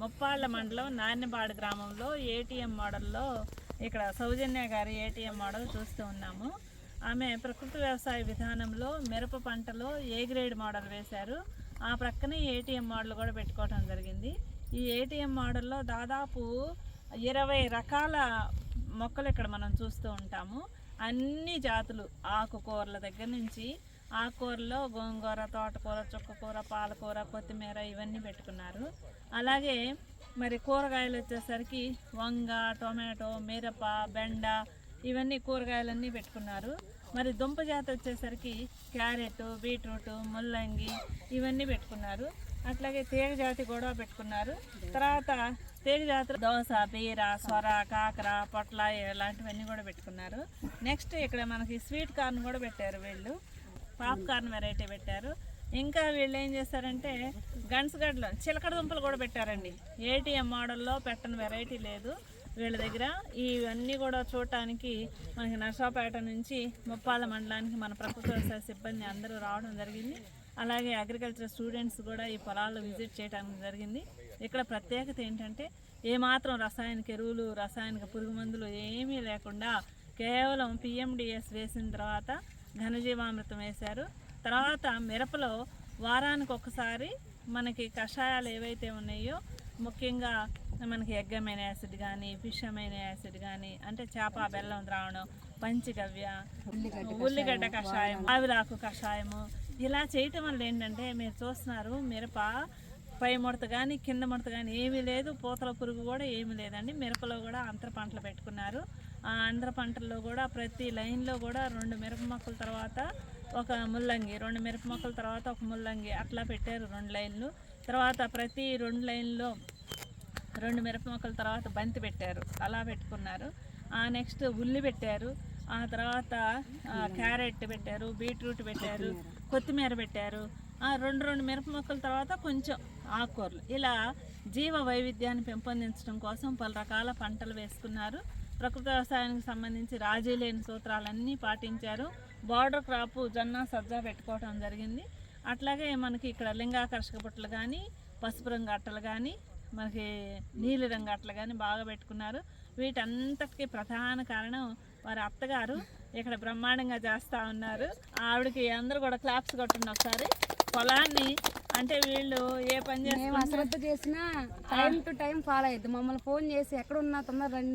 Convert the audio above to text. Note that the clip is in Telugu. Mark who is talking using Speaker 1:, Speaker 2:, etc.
Speaker 1: ముప్పాళ్ళ మండలం నాన్నపాడు గ్రామంలో ఏటీఎం మోడల్లో ఇక్కడ సౌజన్య గారి ఏటీఎం మోడల్ చూస్తూ ఉన్నాము. ఆమె ప్రకృతి వ్యవసాయ విధానంలో మిరప పంటలో ఏ గ్రేడ్ మోడల్ వేశారు? ఆ ప్రక్కనే ఏటీఎం మోడల్ కూడా పెట్టుకోవడం జరిగింది. ఈ ఏటీఎం మోడల్లో దాదాపు ఇరవై రకాల మొక్కలు ఇక్కడ మనం చూస్తూ ఉంటాము. అన్ని జాతులు ఆకుకూరల దగ్గర నుంచి ఆకుకూరలో గోంగూర తోటకూర చుక్కకూర పాలకూర కొత్తిమీర ఇవన్నీ పెట్టుకున్నారు. అలాగే మరి కూరగాయలు వచ్చేసరికి వంగ టొమాటో మిరప బెండ ఇవన్నీ కూరగాయలన్నీ పెట్టుకున్నారు. మరి దుంప జాతి వచ్చేసరికి క్యారెట్ బీట్రూట్ ముల్లంగి ఇవన్నీ పెట్టుకున్నారు. అట్లాగే తీగ జాతి కూడా పెట్టుకున్నారు. తర్వాత తీగ జాతి దోశ బీర సొర కాకర పొట్ల ఇలాంటివన్నీ కూడా పెట్టుకున్నారు. నెక్స్ట్ ఇక్కడ మనకి స్వీట్ కార్న్ కూడా పెట్టారు వీళ్ళు. పాప్కార్న్ వెరైటీ పెట్టారు. ఇంకా వీళ్ళు ఏం చేస్తారంటే గన్స్గడ్లో చిలకడ దుంపలు కూడా పెట్టారండి. ఏటీఎం మోడల్లో పెట్టని వెరైటీ లేదు. వీళ్ళ దగ్గర ఇవన్నీ కూడా చూడటానికి మనకి నర్సాపేట నుంచి ముప్పాల మండలానికి మన ప్రభుత్వ వ్యవసాయ సిబ్బంది అందరూ రావడం జరిగింది. అలాగే అగ్రికల్చర్ స్టూడెంట్స్ కూడా ఈ పొలాల్లో విజిట్ చేయడానికి జరిగింది. ఇక్కడ ప్రత్యేకత ఏంటంటే ఏమాత్రం రసాయనిక ఎరువులు రసాయనిక పురుగు మందులు ఏమీ లేకుండా కేవలం పిఎండిఎస్ వేసిన తర్వాత ఘనజీవామృతం వేశారు. తర్వాత మిరపలో వారానికి ఒకసారి మనకి కషాయాలు ఏవైతే ఉన్నాయో ముఖ్యంగా మనకి ఎగ్గమైన యాసిడ్ కానీ ఫిష్ అమైన యాసిడ్ కానీ అంటే చేప బెల్లం ద్రావణం పంచగవ్య ఉల్లిగడ్డ కషాయం ఆవిరాకు కషాయము ఇలా చేయటం వల్ల ఏంటంటే మీరు చూస్తున్నారు మిరప పై ముడత కానీ కింద ముడత కానీ ఏమీ లేదు పూతల పురుగు కూడా ఏమీ లేదండి. మిరపలో కూడా అంతర పంటలు పెట్టుకున్నారు. ఆ పంటల్లో కూడా ప్రతి లైన్లో కూడా రెండు మిరప మొక్కల తర్వాత ఒక ముల్లంగి రెండు మిరప మొక్కల తర్వాత ఒక ముల్లంగి అట్లా పెట్టారు రెండు లైన్లు. తర్వాత ప్రతి రెండు లైన్లో రెండు మిరప మొక్కల తర్వాత బంతి పెట్టారు. అలా పెట్టుకున్నారు. ఆ నెక్స్ట్ ఉల్లి పెట్టారు. ఆ తర్వాత క్యారెట్ పెట్టారు బీట్రూట్ పెట్టారు కొత్తిమీర పెట్టారు. ఆ రెండు రెండు మిరప మొక్కల తర్వాత కొంచెం ఆకుకూరలు. ఇలా జీవ వైవిధ్యాన్ని పెంపొందించడం కోసం పలు రకాల పంటలు వేసుకున్నారు. ప్రకృతి వ్యవసాయానికి సంబంధించి రాజీ లేని సూత్రాలన్నీ పాటించారు. బార్డర్ క్రాప్ జొన్న సజ్జ పెట్టుకోవడం జరిగింది. అట్లాగే మనకి ఇక్కడ లింగాకర్షక పుట్టలు కానీ పసుపు రంగు అట్టలు కానీ మనకి నీలి రంగు అట్టలు కానీ బాగా పెట్టుకున్నారు. వీటంతటికి ప్రధాన కారణం వారి అత్తగారు ఇక్కడ బ్రహ్మాండంగా చేస్తూ ఉన్నారు. ఆవిడకి అందరూ కూడా క్లాప్స్ కొట్టండి ఒకసారి. పొలాన్ని అంటే వీళ్ళు ఏ పని చేస్తున్నారు
Speaker 2: అశ్రద్ధ చేసినా టైం టు టైం ఫాలో అయ్యద్దు. మమ్మల్ని ఫోన్ చేసి ఎక్కడ ఉన్నా తొందర రండి.